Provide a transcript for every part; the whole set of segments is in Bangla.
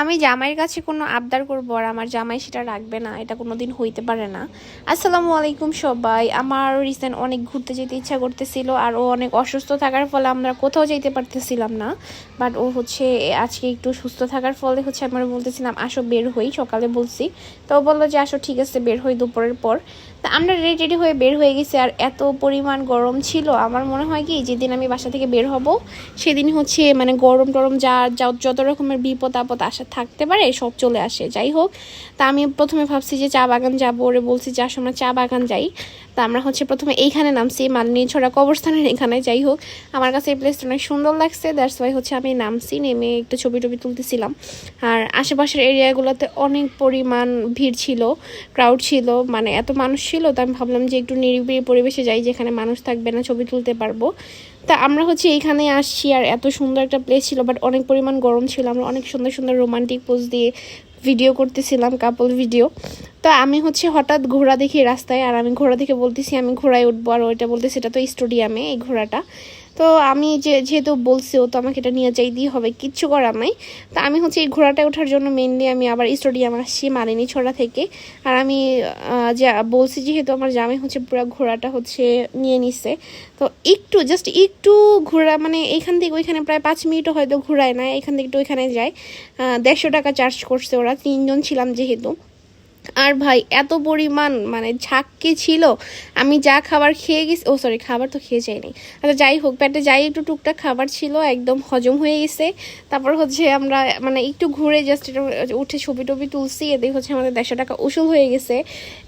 আমি জামাইয়ের কাছে কোনো আবদার করব আর আমার জামাই সেটা রাখবে না, এটা কোনো দিন হইতে পারে না। আসসালামু আলাইকুম সবাই, আমার রিসেন্ট অনেক ঘুরতে যেতে ইচ্ছা করতেছিল আর ও অনেক অসুস্থ থাকার ফলে আমরা কোথাও যেতে পারতেছিলাম না। বাট ও হচ্ছে আজকে একটু সুস্থ থাকার ফলে হচ্ছে আমরা বলতেছিলাম, আসো বের হই, সকালে বলছি। তো ও বলল যে, আসো, ঠিক আছে, বের হই দুপুরের পর। তা আমরা রেডি রেডি হয়ে বের হয়ে গেছি আর এত পরিমাণ গরম ছিল। আমার মনে হয় কি, যেদিন আমি বাসা থেকে বের হব, সেদিন হচ্ছে মানে গরম টরম যা যত রকমের বিপদ আপদ আসা থাকতে পারে, সব চলে আসে। যাই হোক, তা আমি প্রথমে ভাবছি যে চা বাগান যাব। ওরে বলছি যে আসো আমরা চা বাগান যাই। তা আমরা হচ্ছে প্রথমে এইখানে নামছি, মালিনী ছড়া কবরস্থানের এখানে। যাই হোক, আমার কাছে এই প্লেসটা অনেক সুন্দর লাগছে। দ্যাটস ওয়াই হচ্ছে আমি নামছি, নেমে একটু ছবি টবি তুলতেছিলাম। আর আশেপাশের এরিয়াগুলোতে অনেক পরিমাণ ভিড় ছিল ক্রাউড ছিল মানে এত মানুষ ছিল, তো আমি ভাবলাম যে একটু নিরিবিলি পরিবেশে যাই, যেখানে মানুষ থাকবে না, ছবি তুলতে পারব। তা আমরা হচ্ছে এইখানে আসছি আর এত সুন্দর একটা প্লেস ছিল বাট অনেক পরিমাণ গরম ছিল। আমরা অনেক সুন্দর সুন্দর রোমান্টিক পোজ দিয়ে ভিডিও করতেছিলাম কাপল ভিডিও তো আমি হচ্ছে হঠাৎ ঘোড়া দেখি রাস্তায়, আর আমি ঘোড়া দেখে বলতেছি, আমি ঘোড়ায় উঠবো। আর ওইটা বলতেছি, এটা তো স্টুডিয়ামে এই ঘোড়াটা। তো আমি যে, যেহেতু বলছি ও তো আমাকে এটা নিয়ে যাইতেই হবে, কিচ্ছু করার নাই। তা আমি হচ্ছে এই ঘোড়াটায় ওঠার জন্য মেনলি আমি আবার স্টেডিয়াম আসছি মালিনী ছড়া থেকে। আর আমি যা বলছি যেহেতু আমার জামাই হচ্ছে পুরো ঘোড়াটা হচ্ছে নিয়ে নিছে। তো একটু জাস্ট একটু ঘোরা মানে এখান থেকে ওইখানে প্রায় পাঁচ মিনিটও হয়তো ঘোরায় না, এখান থেকে একটু ওইখানে যায়। দেড়শো টাকা চার্জ করছে ওরা, তিনজন ছিলাম যেহেতু। আর ভাই, এত পরিমাণ মানে ঝাঁককে ছিল? আমি যা খাবার খেয়ে গেছি, ও সরি খাবার তো খেয়ে যাইনি আচ্ছা যাই হোক, পেটে যাই একটু টুকটাক খাবার ছিল, একদম হজম হয়ে গেছে। তারপর হচ্ছে আমরা মানে একটু ঘুরে জাস্ট এটা উঠে ছবি টবি তুলছি এতে হচ্ছে আমাদের দেড়শো টাকা উসুল হয়ে গেছে।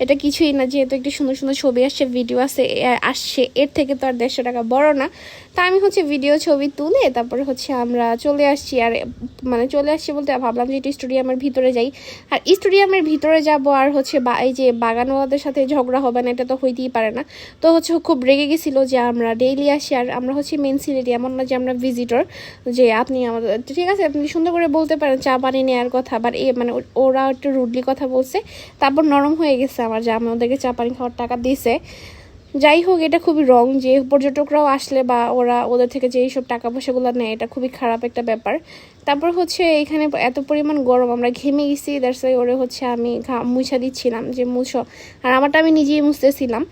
এটা কিছুই না, যেহেতু একটু সুন্দর সুন্দর ছবি আসছে ভিডিও আসছে আসছে। এর থেকে তো আর দেড়শো টাকা বড় না। তা আমি হচ্ছে ভিডিও ছবি তুলে তারপরে হচ্ছে আমরা চলে আসছি। আর মানে চলে আসছি বলতে ভাবলাম যে একটু স্টুডিয়ামের ভিতরে যাই। আর স্টুডিয়ামের ভিতরে যাব আর হচ্ছে বা- এই যে বাগানওয়ালাদের সাথে ঝগড়া হবে না, এটা তো হইতেই পারে না। তো হচ্ছে খুব রেগে গেছিল যে আমরা ডেইলি আসি আর আমরা হচ্ছে মেন সিলেটি এমন না যে আমরা ভিজিটর যে আপনি আমাদের, ঠিক আছে, আপনি সুন্দর করে বলতে পারেন, চা পানি নেওয়ার কথা আবার এ মানে ওরা একটু রুডলি কথা বলছে, তারপর নরম হয়ে গেছে আমার, যে আমি ওদেরকে চা পানি খাওয়ার টাকা দিয়েছে যাই হোক, এটা খুবই রং যে পর্যটকরাও আসলে বা ওরা ওদের থেকে যে এইসব টাকা পয়সাগুলো নেয়, এটা খুবই খারাপ একটা ব্যাপার। তারপর হচ্ছে এখানে এত পরিমাণ গরম, আমরা ঘেমে গেছি ওয়াই ওরে হচ্ছে আমি মুছা দিচ্ছিলাম যে মুছো। আর আমারটা আমি নিজেই মুছতেছিলাম।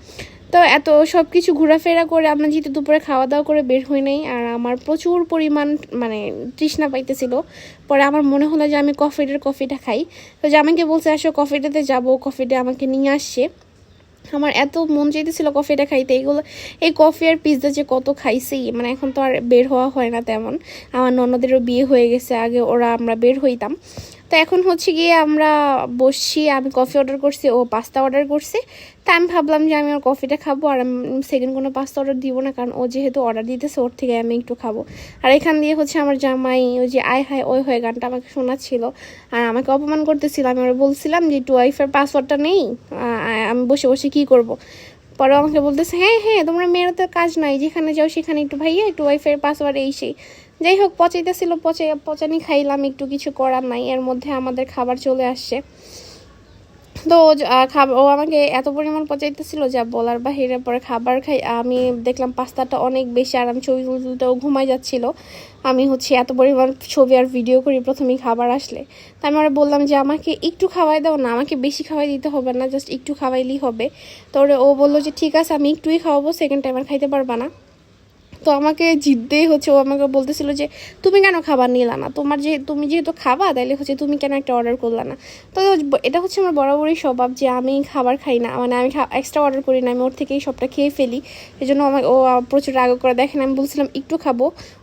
তো এত সব কিছু ঘোরাফেরা করে আমরা যেহেতু দুপুরে খাওয়া দাওয়া করে বের হই নাই, আর আমার প্রচুর পরিমাণ মানে তৃষ্ণা পাইতেছিল। পরে আমার মনে হলো যে আমি কফিটার কফিটা খাই। তো জামাইকে বলছে, আসো কফিটাতে যাব কফিটা আমাকে নিয়ে আসছে। আমার এত মন চাইতেছিল কফিটা খাইতে। এইগুলো এই কফি আর পিৎজা যে কত খাইছি মানে এখন তো আর বের হওয়া হয় না তেমন। আমার ননদেরও বিয়ে হয়ে গেছে, আগে ওরা আমরা বের হইতাম। তো এখন হচ্ছে গিয়ে আমরা বসছি, আমি কফি অর্ডার করছি, ও পাস্তা অর্ডার করছে। তা আমি ভাবলাম যে আমি ওর কফিটা খাব, আর আমি সেকেন্ড কোনো পাস্তা অর্ডার দিব না, কারণ ও যেহেতু অর্ডার দিতেছে, ওর থেকে আমি একটু খাব। আর এখান দিয়ে হচ্ছে আমার জামাই, ওই যে আয় হায়, ওই হয়ে গানটা আমাকে শোনাচ্ছিল। আর আমাকে অপমান করতেছিল, আমি ওরা বলছিলাম যে টু ওয়াইফের পাসওয়ার্ডটা নেই? আমি বসে বসে কি করব। পরে আমাকে বলতেছে হ্যাঁ হ্যাঁ তোমরা মেয়েরা তো কাজ নাই, যেখানে যাও সেখানে একটু ভাইয়া, একটু ওয়াইফাইয়ের পাসওয়ার্ড এই সেই যাই হোক, পচাইতেছিল পচাই পচানি খাইলাম, একটু কিছু করার নাই, এর মধ্যে আমাদের খাবার চলে আসছে তো খাবার ও আমাকে এত পরিমাণ পচাইতেছিল যা বলার বাহিরে পরে খাবার খাই আমি দেখলাম পাস্তাটা অনেক বেশি আর আমি ছবি তুলতে তুলতে ও ঘুমাই যাচ্ছিল। আমি হচ্ছে এত পরিমাণ ছবি আর ভিডিও করি, প্রথমেই খাবার আসলে। তা আমি ওরা বললাম যে, আমাকে একটু খাওয়াই দাও না, আমাকে বেশি খাওয়াই দিতে হবে না জাস্ট একটু খাওয়াইলেই হবে। তো ও বলল যে, ঠিক আছে, আমি একটুই খাওয়াবো সেকেন্ড টাইম আর খাইতে পারবা না। তো আমাকে জিদ্দেই হচ্ছে, ও আমাকে বলতেছিল যে, তুমি কেন খাবার নিলা না? তোমার যে, তুমি যেহেতু খাবা, তাইলে হচ্ছে তুমি কেন একটা অর্ডার করলা না? তো এটা হচ্ছে আমার বরাবরই স্বভাব যে, আমি খাবার খাই না। মানে আমি এক্সট্রা অর্ডার করি না, আমি ওর থেকেই সবটা খেয়ে ফেলি। এই জন্য আমাকে, ও প্রচুর রাগ করে দেখেন, আমি বলছিলাম, একটু খাব।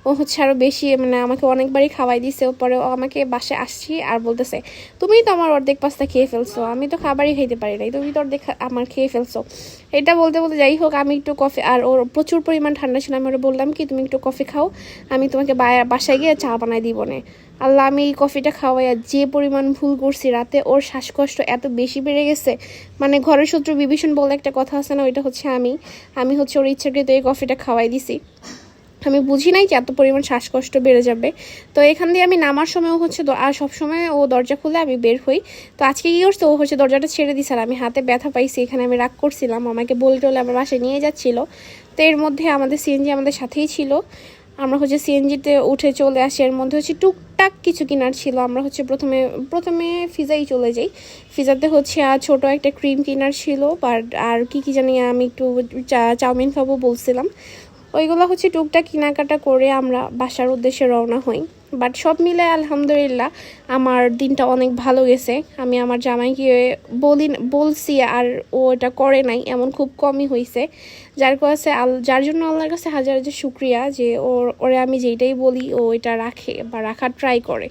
ও হচ্ছে আরও বেশি মানে আমাকে অনেকবারই খাওয়াই দিছে। পরে ও আমাকে বাসায় আসছি আর বলতেছে তুমি তো আমার অর্ধেক পাস্তা খেয়ে ফেলছো, আমি তো খাবারই খাইতে পারি নাই, তুমি তো অর্ধেক আমার খেয়ে ফেলছো। এটা বলতে বলতে যাই হোক, আমি একটু কফি আর ওর প্রচুর পরিমাণ ঠান্ডা ছিল, আমি ওরা বললাম কি, তুমি একটু কফি খাও, আমি তোমাকে বাসায় গিয়ে চা বানায় দিব না। আল্লাহ, আমি এই কফিটা খাওয়াইয়া যে পরিমাণ ভুল করছি রাতে, ওর শ্বাসকষ্ট এত বেশি বেড়ে গেছে মানে ঘরের শত্রু বিভীষণ বলে একটা কথা আছে না, ওইটা হচ্ছে আমি। আমি হচ্ছে ওর ইচ্ছাকৃত এই কফিটা খাওয়াই দিছি। আমি বুঝি নাই যে এত পরিমাণ শ্বাসকষ্ট বেড়ে যাবে। তো এখান দিয়ে আমি নামার সময়ও হচ্ছে আর সবসময় ও দরজা খুলে আমি বের হই। তো আজকে কি করছে? ও হচ্ছে দরজাটা ছেড়ে দিছে আর আমি হাতে ব্যথা পাইছি, এখানে আমি রাগ করছিলাম। আমাকে বলে টলে আমার বাসায় নিয়ে যাচ্ছিল। তো এর মধ্যে আমাদের সিএনজি আমাদের সাথেই ছিল। আমরা হচ্ছে সিএনজিতে উঠে চলে আসি। এর মধ্যে হচ্ছে টুকটাক কিছু কেনার ছিল। আমরা হচ্ছে প্রথমে প্রথমে ফিজাই চলে যাই। ফিজাতে হচ্ছে আর ছোট একটা ক্রিম কেনার ছিল। বাট আর কি কি জানি আমি একটু চাউমিন খাব বলছিলাম। ওইগুলো হচ্ছে টুকটাক কেনাকাটা করে আমরা বাসার উদ্দেশ্যে রওনা হই। বাট সব মিলে আলহামদুলিল্লাহ আমার দিনটা অনেক ভালো গেছে। আমি আমার জামাইকে বলি, বলছি আর ও এটা করে নাই, এমন খুব কমই হয়েছে যার কাছে আল, যার জন্য আল্লাহর কাছে হাজার হাজার শুক্রিয়া যে ওর, ওরে আমি যেইটাই বলি ও এটা রাখে বা রাখার ট্রাই করে।